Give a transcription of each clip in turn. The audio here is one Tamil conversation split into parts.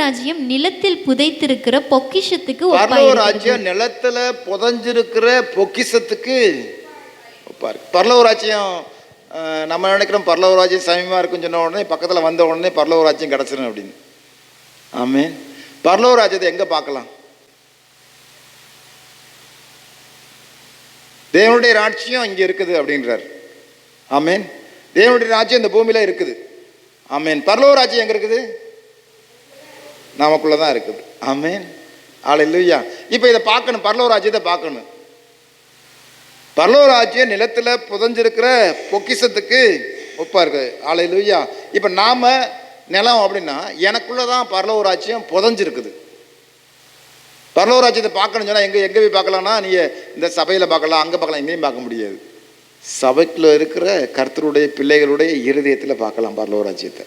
ராஜ்யம் நிலத்தில் புதைத்திருக்கிற பொக்கிஷத்துக்கு பரலோக ராஜ்யம் நிலத்துல புதைஞ்சிருக்கிற பொக்கிஷத்துக்கு ஒப்பா பரலோக ராஜ்யம் நம்ம நினைக்கிறோம் பரலோக ராஜ்யம் சமயமா இருக்குன்னு சொன்ன உடனே பக்கத்துல வந்த உடனே பரலோக ராஜ்யம் கிடச்சிரும் அப்படின்னு. ஆமே பரலோக ராஜ்யத்தை எங்க பார்க்கலாம்? தேவனுடைய ராட்சியம் இங்க இருக்குது அப்படின்றார். ஆமேன். தேவனுடைய ராஜ்யம் இந்த பூமியில இருக்குது. ஆமேன். பரலோக ராஜ்யம் எங்க இருக்குது? நமக்குள்ளே தான் இருக்குது ஆமேன். ஆள் இல்லையா இப்போ இதை பார்க்கணும் பரலோக ராஜ்யத்தை பார்க்கணும். பரலோக ராஜ்யம் புதஞ்சிருக்கிற பொக்கிசத்துக்கு பொக்கிஷத்துக்கு இருக்குது ஆள் இல்லையா இப்போ நாம் நிலம் அப்படின்னா எனக்குள்ளே தான் பரலோக ராஜ்யம் புதைஞ்சிருக்குது. பரலோக ராஜ்யத்தை பார்க்கணும்னு சொன்னால் எங்கே எங்கே போய் பார்க்கலாம்னா நீங்கள் இந்த சபையில் பார்க்கலாம் அங்கே பார்க்கலாம் எங்கேயும் பார்க்க முடியாது. சபைக்குள்ள இருக்கிற கர்த்தருடைய பிள்ளைகளுடைய இருதயத்தில் பார்க்கலாம் பரலோக ராஜ்யத்தை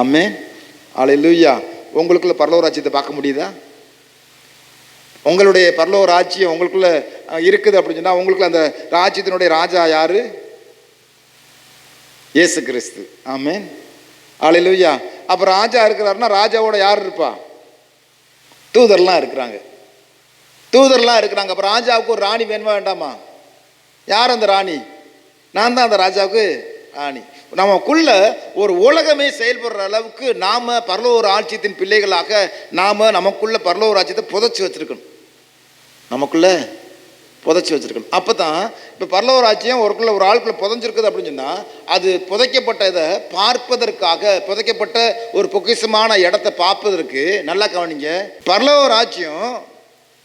ஆமே ஆலையிலுயா உங்களுக்குள்ள பரலோ ராஜ்யத்தை பார்க்க முடியுதா? உங்களுடைய பரலோ ராஜ்யம் உங்களுக்குள்ள இருக்குது அப்படின்னு சொன்னால் உங்களுக்குள்ள அந்த ராஜ்யத்தினுடைய ராஜா யாரு? இயேசு கிறிஸ்து. ஆமேன். ஆலையிலுயா அப்போ ராஜா இருக்கிறாருன்னா ராஜாவோட யார் இருப்பா? தூதர்லாம் இருக்கிறாங்க. தூதர்லாம் இருக்கிறாங்க. அப்போ ராஜாவுக்கு ஒரு ராணி வேணுமா வேண்டாமா? யார் அந்த ராணி? நான் தான் அந்த ராஜாவுக்கு ஆணி. நமக்குள்ள ஒரு உலகமே செயல்படுற அளவுக்கு நாம் பரலோர் ஆட்சியத்தின் பிள்ளைகளாக நாம நமக்குள்ள பரலோர் ஆட்சியத்தை புதைச்சி வச்சுருக்கணும். நமக்குள்ள புதைச்சி வச்சிருக்கணும். அப்போ தான் இப்போ பரலோர் ஆட்சியம் ஒருக்குள்ள ஒரு ஆளுக்குள்ள புதைஞ்சிருக்குது அப்படின்னு சொன்னால் அது புதைக்கப்பட்ட இதை பார்ப்பதற்காக புதைக்கப்பட்ட ஒரு பொக்கிஷமான இடத்தை பார்ப்பதற்கு நல்லா கவனிங்க. பரலோர் ஆட்சியம்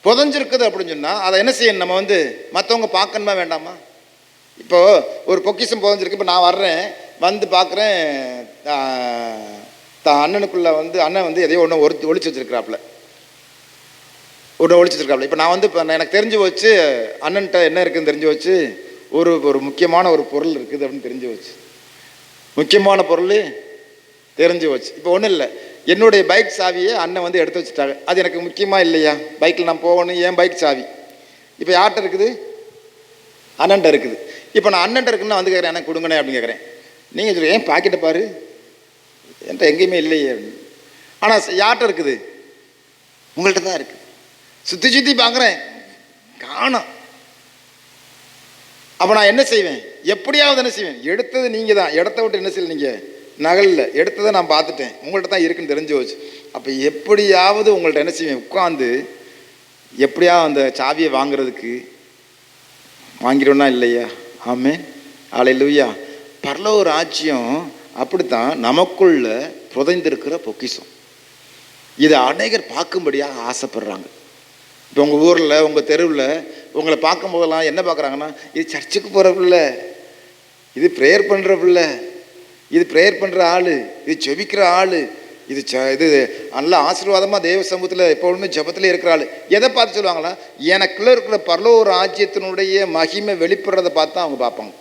புதைஞ்சிருக்குது அப்படின்னு சொன்னால் அதை என்ன செய்யணும்? நம்ம வந்து மற்றவங்க பார்க்கணுமா வேண்டாமா? இப்போது ஒரு பொக்கிஷம் புதைஞ்சிருக்கு. இப்போ நான் வர்றேன். வந்து பார்க்குறேன் தான் அண்ணனுக்குள்ளே வந்து அண்ணன் வந்து எதையோ ஒன்று ஒருத்தி ஒழிச்சு வச்சுருக்கிறாப்புல. ஒன்று ஒழிச்சு வச்சுருக்காப்புல இப்போ நான் வந்து இப்போ எனக்கு தெரிஞ்சு வச்சு அண்ணன்ட்ட என்ன இருக்குதுன்னு தெரிஞ்சு வச்சு ஒரு ஒரு முக்கியமான ஒரு பொருள் இருக்குது அப்படின்னு தெரிஞ்சு வச்சு முக்கியமான பொருள் தெரிஞ்சு வச்சு இப்போ ஒன்றும் இல்லை. என்னுடைய பைக் சாவியை அண்ணன் வந்து எடுத்து வச்சுட்டாங்க. அது எனக்கு முக்கியமாக இல்லையா? பைக்கில் நான் போகணும். ஏன் பைக் சாவி? இப்போ யார்கிட்ட இருக்குது? அண்ணன்ட்ட இருக்குது. இப்போ நான் அண்ணன்ட்ட இருக்குன்னு வந்து கேட்குறேன் எனக்கு கொடுங்கண்ணே அப்படின்னு கேட்குறேன் நீங்கள் சொல்லி ஏன் பாக்கெட்டை பாரு? என்கிட்ட எங்கேயுமே இல்லையே அப்படின்னு. ஆனால் யார்கிட்ட இருக்குது? உங்கள்கிட்ட தான் இருக்குது. சுற்றி சுற்றி பார்க்குறேன் காணோம். அப்போ நான் என்ன செய்வேன்? எப்படியாவது என்ன செய்வேன்? எடுத்தது நீங்கள் தான். இடத்த விட்டு என்ன செய்யல நீங்கள் நகலில். எடுத்ததை நான் பார்த்துட்டேன். உங்கள்கிட்ட தான் இருக்குன்னு தெரிஞ்சு போச்சு. அப்போ எப்படியாவது உங்கள்கிட்ட என்ன செய்வேன்? உட்காந்து எப்படியா அந்த சாவியை வாங்குறதுக்கு வாங்கிடுவோன்னா இல்லையா? ஆமே ஆலை லூயா பரலோ ராஜ்யம் அப்படித்தான் நமக்குள்ள புதைந்திருக்கிற பொக்கிஷம். இதை அநேகர் பார்க்கும்படியாக ஆசைப்படுறாங்க. இப்போ உங்கள் ஊரில் உங்கள் தெருவில் உங்களை பார்க்கும்போதெல்லாம் என்ன பார்க்குறாங்கன்னா இது சர்ச்சுக்கு போகிற பிள்ளை இது ப்ரேயர் பண்ணுற பிள்ளை இது ப்ரேயர் பண்ணுற ஆள். இது செபிக்கிற ஆள். இது ச இது நல்ல ஆசீர்வாதமாக தேவ சமூகத்தில் எப்பொழுதுமே ஜெபத்தில் இருக்கிற ஆள் எதை பார்த்து சொல்லுவாங்களா எனக்குள்ளே இருக்கிற பரலோ ராஜ்யத்தினுடைய மகிமை வெளிப்படுறதை பார்த்து தான் அவங்க பார்ப்பாங்க.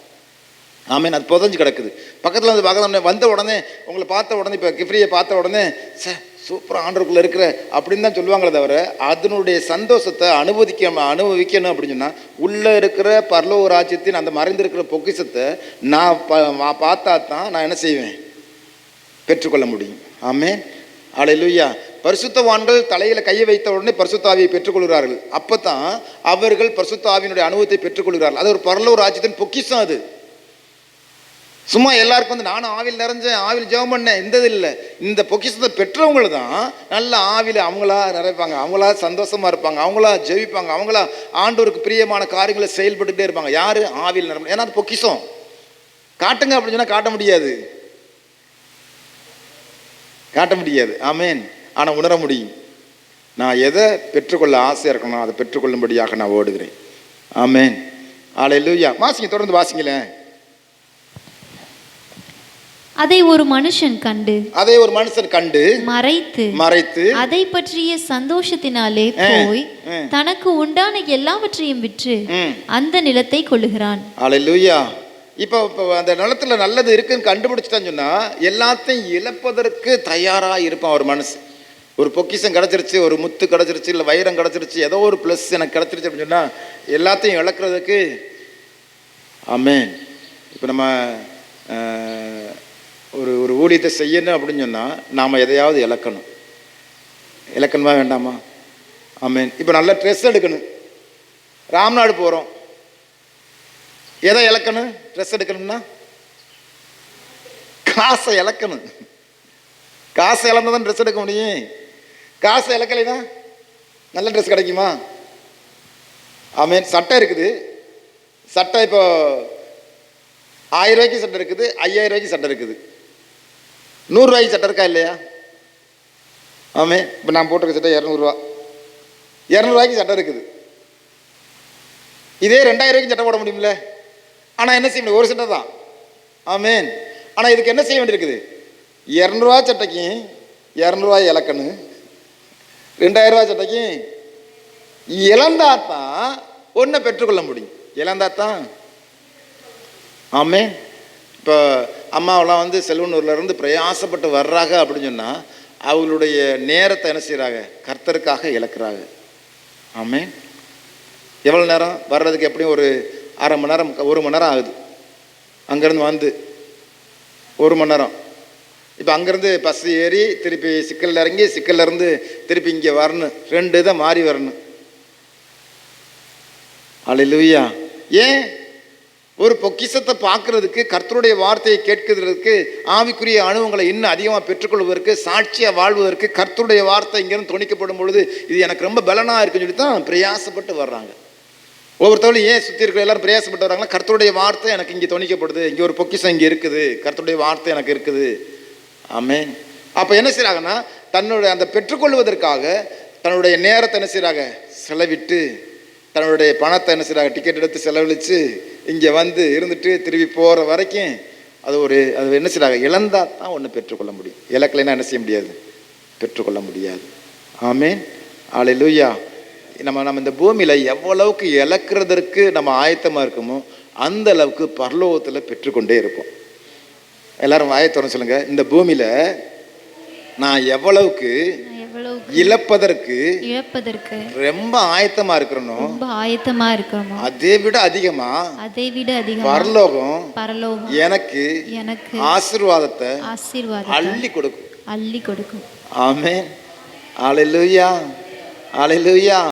ஆமீன். அது புதஞ்சு கிடக்குது. பக்கத்தில் வந்து பார்க்க வந்த உடனே உங்களை பார்த்த உடனே இப்போ கிஃப்ரியை பார்த்த உடனே ச சூப்பராக ஆண்டருக்குள்ளே இருக்கிற அப்படின்னு தான் சொல்லுவாங்களே தவிர அதனுடைய சந்தோஷத்தை அனுபவிக்க அனுபவிக்கணும் அப்படின்னு சொன்னால் உள்ளே இருக்கிற பரலோ ராஜ்யத்தின் அந்த மறைந்திருக்கிற பொக்கிஷத்தை நான் ப பார்த்தா தான் நான் என்ன செய்வேன்? பெற்றுக்கொள்ள முடியும். ஆமே அலையிலுயா பரிசுத்தவான்கள் தலையில் கையை வைத்த உடனே பரிசுத்தாவியை பெற்றுக்கொள்கிறார்கள். அப்போ தான் அவர்கள் பரிசுத்தாவியினுடைய அனுபவத்தை பெற்றுக்கொள்கிறார்கள். அது ஒரு பரலோக ராஜ்யத்தின் பொக்கிஷம் அது. சும்மா எல்லாருக்கும் வந்து நானும் ஆவில் நிறைஞ்சேன் ஆவில் ஜெபம் பண்ணேன் இந்த இது இல்லை. இந்த பொக்கிஷத்தை பெற்றவங்க தான் நல்ல ஆவியில் அவங்களா நிறைப்பாங்க. அவங்களா சந்தோஷமா இருப்பாங்க. அவங்களா ஜெபிப்பாங்க. அவங்களா ஆண்டோருக்கு பிரியமான காரியங்களை செயல்பட்டுகிட்டே இருப்பாங்க. யாரு? ஆவில் நிரம்ப ஏன்னா அது பொக்கிஷம். காட்டுங்க அப்படின்னு சொன்னால் காட்ட முடியாது. காட்ட முடியாது. ஆமேன். ஆனால் உணர முடியும். நான் எதை பெற்றுக்கொள்ள ஆசையாக இருக்கணும் அதை பெற்றுக்கொள்ளும்படியாக நான் ஓடுகிறேன். ஆமேன். ஆலையிலூயா வாசிங்க தொடர்ந்து வாசிங்களேன் அதை ஒரு மனுஷன் கண்டு அதை ஒரு மனுஷன் கண்டு மறைத்து மறைத்து அதை பற்றிய சந்தோஷத்தினாலே போய். தனக்கு உண்டான எல்லாவற்றையும் விற்று அந்த நிலத்தை கொள்ளுகிறான். அலையிலூயா இப்போ இப்போ அந்த நிலத்தில் நல்லது இருக்குன்னு கண்டுபிடிச்சிட்டான்னு சொன்னால் எல்லாத்தையும் இழப்பதற்கு தயாராக இருப்பான் ஒரு மனசு ஒரு பொக்கிஷம் கிடச்சிருச்சு ஒரு முத்து கிடச்சிருச்சு இல்லை வைரம் கிடச்சிருச்சு ஏதோ ஒரு ப்ளஸ் எனக்கு கிடச்சிருச்சு அப்படின்னு சொன்னால் எல்லாத்தையும் இழக்கிறதுக்கு ஆமேன். இப்போ நம்ம ஒரு ஒரு ஊழியத்தை செய்யணும் அப்படின்னு சொன்னால் நாம் எதையாவது இழக்கணும். இலக்கணமாக வேண்டாமா? ஆமேன். இப்போ நல்ல ட்ரெஸ் எடுக்கணும். ராம்நாடு போகிறோம் எதை இழக்கணும்? ட்ரெஸ் எடுக்கணும்னா? காசை இழக்கணும். காசை இழந்தால் தான் ட்ரெஸ் எடுக்க முடியும். காசை இழக்கலைனா நல்ல ட்ரெஸ் கிடைக்குமா? ஆமீன். சட்டை இருக்குது. சட்டை இப்போ ஆயிரம் ரூபாய்க்கு சட்டை இருக்குது ஐயாயிரம் ரூபாய்க்கு சட்டை இருக்குது. நூறுரூவாய்க்கு சட்டை இருக்கா இல்லையா? ஆமே இப்போ நான் போட்டிருக்க சட்டை இரநூறுவா. இரநூறுவாய்க்கு சட்டை இருக்குது. இதே ரெண்டாயிரம் ரூபாய்க்கு சட்டை போட முடியுமில்ல ஆனால் என்ன செய்ய முடியும்? ஒரு சட்டை தான். ஆமேன். ஆனால் இதுக்கு என்ன செய்ய வேண்டியிருக்குது? இரநூறுவா சட்டைக்கு இரநூறுவா இலக்கணு. ரெண்டாயிரரூவா சட்டைக்கு இழந்தா தான் ஒன்றை பெற்றுக்கொள்ள முடியும். இழந்தா தான் ஆமே இப்போ அம்மாவெல்லாம் வந்து செல்வனூர்லேருந்து பிரயாசப்பட்டு வர்றாங்க அப்படின்னு சொன்னால் அவங்களுடைய நேரத்தை என்ன செய்கிறாங்க கர்த்தருக்காக இழக்கிறாங்க. ஆமே எவ்வளோ நேரம்? வர்றதுக்கு எப்படியும் ஒரு அரை மணி நேரம் ஒரு மணி நேரம் ஆகுது. அங்கேருந்து வந்து ஒரு மணி நேரம். இப்போ அங்கேருந்து பஸ் ஏறி திருப்பி சிக்கலில் இறங்கி சிக்கல்ல இருந்து திருப்பி இங்கே வரணும். ரெண்டு இதை மாறி வரணும். அலையிலுயா ஏன்? ஒரு பொக்கிஷத்தை பார்க்கறதுக்கு கர்த்தருடைய வார்த்தையை கேட்கிறதுக்கு ஆவிக்குரிய அனுபவங்களை இன்னும் அதிகமாக பெற்றுக்கொள்வதற்கு சாட்சியாக வாழ்வதற்கு கர்த்தருடைய வார்த்தை இங்கேருந்து துணிக்கப்படும் பொழுது இது எனக்கு ரொம்ப பலனாக இருக்குன்னு சொல்லி தான் பிரயாசப்பட்டு வர்றாங்க. ஒவ்வொருத்தவளும் ஏன் சுற்றி இருக்கிற எல்லாரும் பிரயாசப்பட்டு வராங்களா? கர்த்தருடைய வார்த்தை எனக்கு இங்கே துணிக்கப்படுது இங்கே ஒரு பொக்கிஷம் இங்கே இருக்குது. கர்த்தருடைய வார்த்தை எனக்கு இருக்குது. ஆமே அப்போ என்ன செய்கிறாங்கன்னா தன்னுடைய அந்த பெற்றுக்கொள்வதற்காக தன்னுடைய நேரத்தை என்ன செய்கிறாங்க செலவிட்டு தன்னுடைய பணத்தை என்ன செய்கிறாங்க டிக்கெட் எடுத்து செலவழித்து இங்கே வந்து இருந்துட்டு திரும்பி போகிற வரைக்கும் அது ஒரு அது என்ன செய்கிறாங்க இழந்தால் தான் ஒன்று பெற்றுக்கொள்ள முடியும். இலக்கலைன்னா என்ன செய்ய முடியாது? பெற்றுக்கொள்ள முடியாது. ஆமே ஆலை லூயா நம்ம நம்ம இந்த பூமியில் எவ்வளவுக்கு இழக்கிறதற்கு நம்ம ஆயத்தமாக இருக்கோமோ அந்த அளவுக்கு பரலோகத்தில் பெற்றுக்கொண்டே இருப்போம். எல்லாரும் வாயத்தோட சொல்லுங்க. இந்த பூமியில் நான் எவ்வளவுக்கு இழப்பதற்கு இழப்பதற்கு ரொம்ப ஆயத்தமா இருக்கிறனோ ரொம்ப ஆயத்தமா இருக்கிறோமோ அதை விட அதிகமா அதை விட அதிகமா பரலோகம் பரலோகம் எனக்கு எனக்கு ஆசீர்வாதத்தை ஆசீர்வாதம் அள்ளி கொடுக்கும். அள்ளி கொடுக்கும். ஆமென். Hallelujah hallelujah